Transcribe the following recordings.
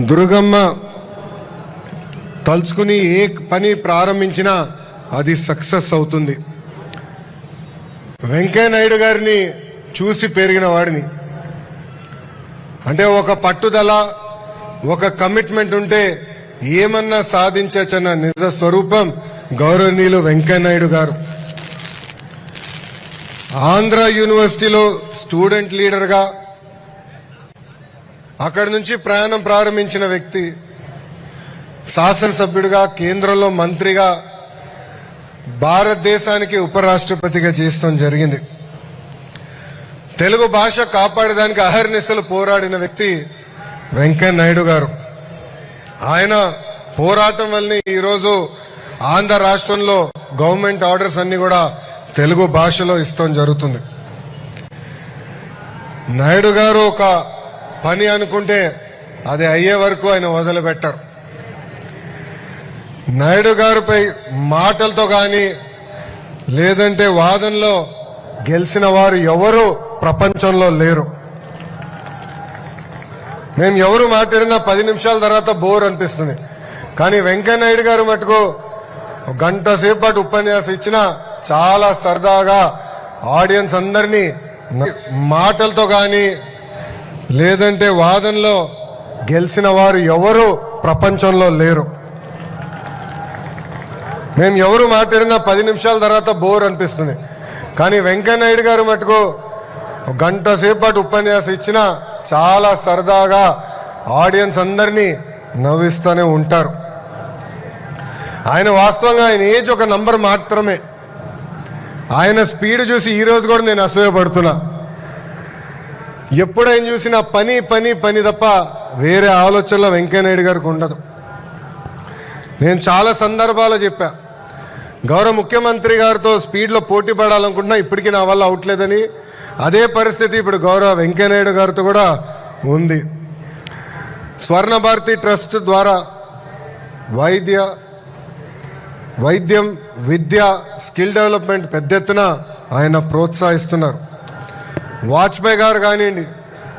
దుర్గమ్మ తలుచుకుని ఏ పని ప్రారంభించినా అది సక్సెస్ అవుతుంది. వెంకయ్య నాయుడు గారిని చూసి పెరిగిన వాడిని. అంటే ఒక పట్టుదల ఒక కమిట్మెంట్ ఉంటే ఏమన్నా సాధించచ్చన్న నిజ స్వరూపం గౌరవనీయులు వెంకయ్య నాయుడు గారు. ఆంధ్ర యూనివర్సిటీలో స్టూడెంట్ లీడర్గా అక్కడి నుంచి ప్రయాణం ప్రారంభించిన వ్యక్తి శాసనసభ్యుడిగా కేంద్రంలో మంత్రిగా భారతదేశానికి ఉపరాష్ట్రపతిగా చేస్తాం జరిగింది. తెలుగు భాష కాపాడడానికి అహర్నిశలు పోరాడిన వ్యక్తి వెంకయ్య నాయుడు గారు. ఆయన పోరాటం వల్లనే ఈరోజు ఆంధ్ర రాష్ట్రంలో గవర్నమెంట్ ఆర్డర్స్ అన్ని కూడా తెలుగు భాషలో ఇస్తాం జరుగుతుంది. నాయుడు గారు ఒక పని అనుకుంటే అది అయ్యే వరకు ఆయన వదిలిపెట్టారు. నాయుడు గారిపై మాటలతో కానీ లేదంటే వాదనలో గెలిచిన వారు ఎవరు ప్రపంచంలో లేరు. మేము ఎవరు మాట్లాడినా పది నిమిషాల తర్వాత బోర్ అనిపిస్తుంది. కానీ వెంకయ్య నాయుడు గారు మటుకు గంట సేపు పాటు ఉపన్యాసం ఇచ్చిన చాలా సరదాగా ఆడియన్స్ అందరినీ మాటలతో కానీ లేదంటే వాదనలో గెలిచిన వారు ఎవరు ప్రపంచంలో లేరు. మేము ఎవరు మాట్లాడినా పది నిమిషాల తర్వాత బోర్ అనిపిస్తుంది. కానీ వెంకయ్యనాయుడు గారు మటుకు గంట సేపు పాటు ఉపన్యాసం ఇచ్చిన చాలా సరదాగా ఆడియన్స్ అందరినీ నవ్విస్తూనే ఉంటారు. ఆయన వాస్తవంగా ఆయన ఏజ్ ఒక నంబర్ మాత్రమే. ఆయన స్పీడ్ చూసి ఈరోజు కూడా నేను అసూయపడుతున్నా. ఎప్పుడు ఆయన చూసినా పని పని పని తప్ప వేరే ఆలోచనలో వెంకయ్యనాయుడు గారికి ఉండదు. నేను చాలా సందర్భాలు చెప్పా గౌరవ ముఖ్యమంత్రి గారితో స్పీడ్లో పోటీ పడాలనుకుంటున్నా ఇప్పటికీ నా వల్ల అవట్లేదని అదే పరిస్థితి ఇప్పుడు గౌరవ వెంకయ్యనాయుడు గారితో కూడా ఉంది. స్వర్ణ భారతి ట్రస్ట్ ద్వారా వైద్య వైద్యం విద్య స్కిల్ డెవలప్మెంట్ పెద్ద ఎత్తున ఆయన ప్రోత్సహిస్తున్నారు. వాజ్పేయి గారు కానివ్వండి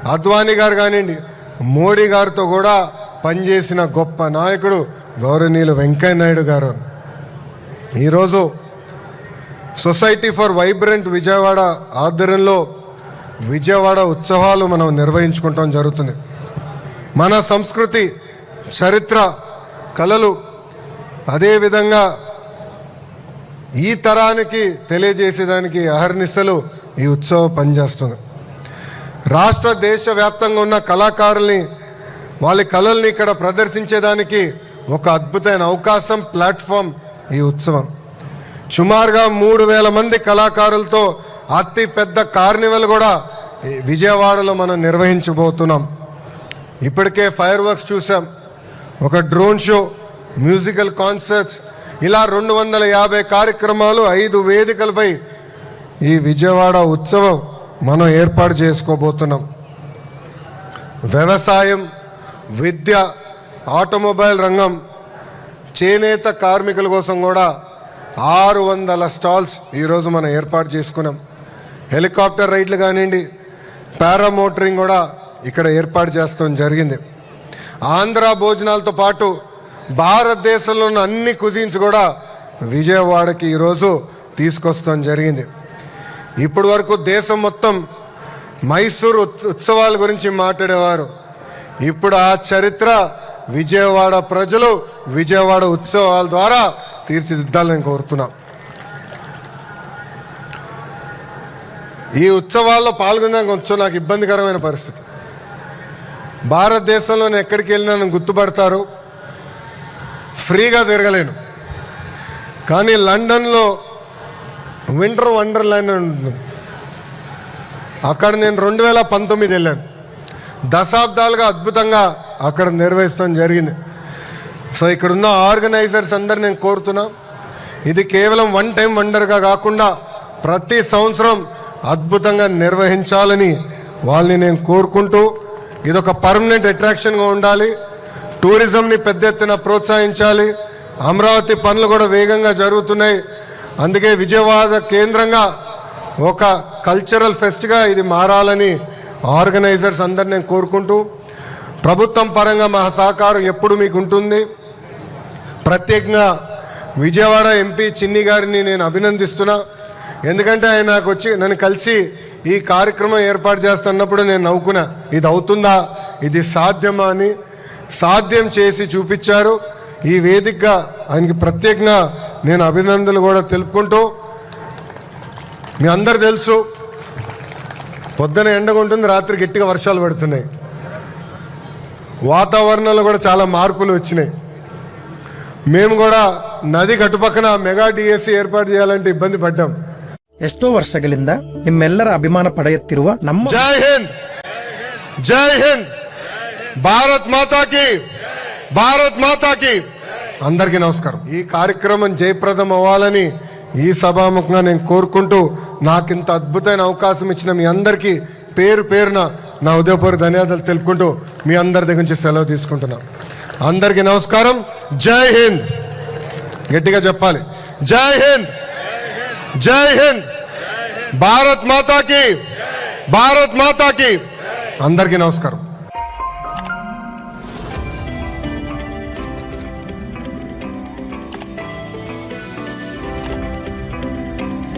అద్వానీ గారు కానివ్వండి మోడీ గారితో కూడా పనిచేసిన గొప్ప నాయకుడు గౌరవనీయులు వెంకయ్య నాయుడు గారు. ఈరోజు సొసైటీ ఫర్ వైబ్రెంట్ విజయవాడ ఆధ్వర్యంలో విజయవాడ ఉత్సవాలు మనం నిర్వహించుకుంటాం జరుగుతుంది. మన సంస్కృతి చరిత్ర కళలు అదేవిధంగా ఈ తరానికి తెలియజేసేదానికి అహర్నిశలు ఈ ఉత్సవం పనిచేస్తుంది. రాష్ట్ర దేశవ్యాప్తంగా ఉన్న కళాకారుల్ని వాళ్ళ కళల్ని ఇక్కడ ప్రదర్శించేదానికి ఒక అద్భుతమైన అవకాశం ప్లాట్ఫామ్ ఈ ఉత్సవం. సుమారుగా మూడు వేల మంది కళాకారులతో అతి పెద్ద కార్నివల్ కూడా విజయవాడలో మనం నిర్వహించబోతున్నాం. ఇప్పటికే ఫైర్ వర్క్స్ చూసాం ఒక డ్రోన్ షో మ్యూజికల్ కాన్సర్ట్స్ ఇలా రెండు వందల యాభై కార్యక్రమాలు ఐదు వేదికలపై ఈ విజయవాడ ఉత్సవం మనం ఏర్పాటు చేసుకోబోతున్నాం. వ్యవసాయం విద్య ఆటోమొబైల్ రంగం చేనేత కార్మికుల కోసం కూడా ఆరు వందల స్టాల్స్ ఈరోజు మనం ఏర్పాటు చేసుకున్నాం. హెలికాప్టర్ రైడ్లు కానివ్వండి పారామోటరింగ్ కూడా ఇక్కడ ఏర్పాటు చేస్తాం జరిగింది. ఆంధ్ర భోజనాలతో పాటు భారతదేశంలో ఉన్న అన్ని కుజిన్స్ కూడా విజయవాడకి ఈరోజు తీసుకొస్తాం జరిగింది. ఇప్పటి వరకు దేశం మొత్తం మైసూర్ ఉత్- ఉత్సవాల గురించి మాట్లాడేవారు. ఇప్పుడు ఆ చరిత్ర విజయవాడ ప్రజలు విజయవాడ ఉత్సవాల ద్వారా తీర్చిదిద్దాలని కోరుతున్నాం. ఈ ఉత్సవాల్లో పాల్గొనడానికి కొంచెం నాకు ఇబ్బందికరమైన పరిస్థితి. భారతదేశంలో నేను ఎక్కడికి వెళ్ళినా నన్ను గుర్తుపడతారు. ఫ్రీగా తిరగలేను. కానీ లండన్లో వింటర్ వండర్లాండ్ అని ఉంటుంది. అక్కడ నేను రెండు వేల పంతొమ్మిది వెళ్ళాను. దశాబ్దాలుగా అద్భుతంగా అక్కడ నిర్వహిస్తాం జరిగింది. సో ఇక్కడున్న ఆర్గనైజర్స్ అందరు నేను కోరుతున్నా. ఇది కేవలం వన్ టైం వండర్గా కాకుండా ప్రతి సంవత్సరం అద్భుతంగా నిర్వహించాలని వాళ్ళని నేను కోరుకుంటూ ఇదొక పర్మనెంట్ అట్రాక్షన్గా ఉండాలి. టూరిజంని పెద్ద ఎత్తున ప్రోత్సహించాలి. అమరావతి పనులు కూడా వేగంగా జరుగుతున్నాయి. అందుకే విజయవాడ కేంద్రంగా ఒక కల్చరల్ ఫెస్ట్గా ఇది మారాలని ఆర్గనైజర్స్ అందరు నేను కోరుకుంటూ ప్రభుత్వం పరంగా మా సహకారం ఎప్పుడు మీకు ఉంటుంది? ప్రత్యేకంగా విజయవాడ ఎంపీ చిన్ని గారిని నేను అభినందిస్తున్నా. ఎందుకంటే ఆయన నాకు వచ్చి నన్ను కలిసి ఈ కార్యక్రమం ఏర్పాటు చేస్తున్నప్పుడు నేను నవ్వుకున్నా ఇది అవుతుందా? ఇది సాధ్యమా అని సాధ్యం చేసి చూపించారు. ఈ వేదికగా ఆయనకి ప్రత్యేకంగా నేను అభినందనలు కూడా తెలుపుకుంటూ మీ అందరు తెలుసు పొద్దున ఎండగా ఉంటుంది రాత్రి గట్టిగా వర్షాలు పడుతున్నాయి వాతావరణంలో కూడా చాలా మార్పులు వచ్చినాయి మేము కూడా నది కట్టుపక్కన మెగా డిఎస్సి ఏర్పాటు చేయాలంటే ఇబ్బంది పడ్డాం ಎಷ್ಟೋ ವರ್ಷಗಳಿಂದ ನಿಮ್ಮೆಲ್ಲರ ಅಭಿಮಾನ ಪಡೆಯುತ್ತಿರುವ ನಮ್ಮ జై హింద్ జై హింద్ భారత్ మాతాకి భారత్ మాతాకి అందరికీ నమస్కారం. ఈ కార్యక్రమం జయప్రదం అవ్వాలని ఈ సభాముఖంగా నేను కోరుకుంటూ నాకు ఇంత అద్భుతమైన అవకాశం ఇచ్చిన మీ అందరికీ పేరు పేరున నా ఉదయపూర్ ధన్యవాదాలు తెలుపుకుంటూ మీ అందరి దగ్గర నుంచి సెలవు తీసుకుంటున్నా. అందరికీ నమస్కారం. జై హింద్. గట్టిగా చెప్పాలి. జై హింద్. జై హింద్. భారత్ మాతాకి. భారత్ మాతాకి. అందరికీ నమస్కారం.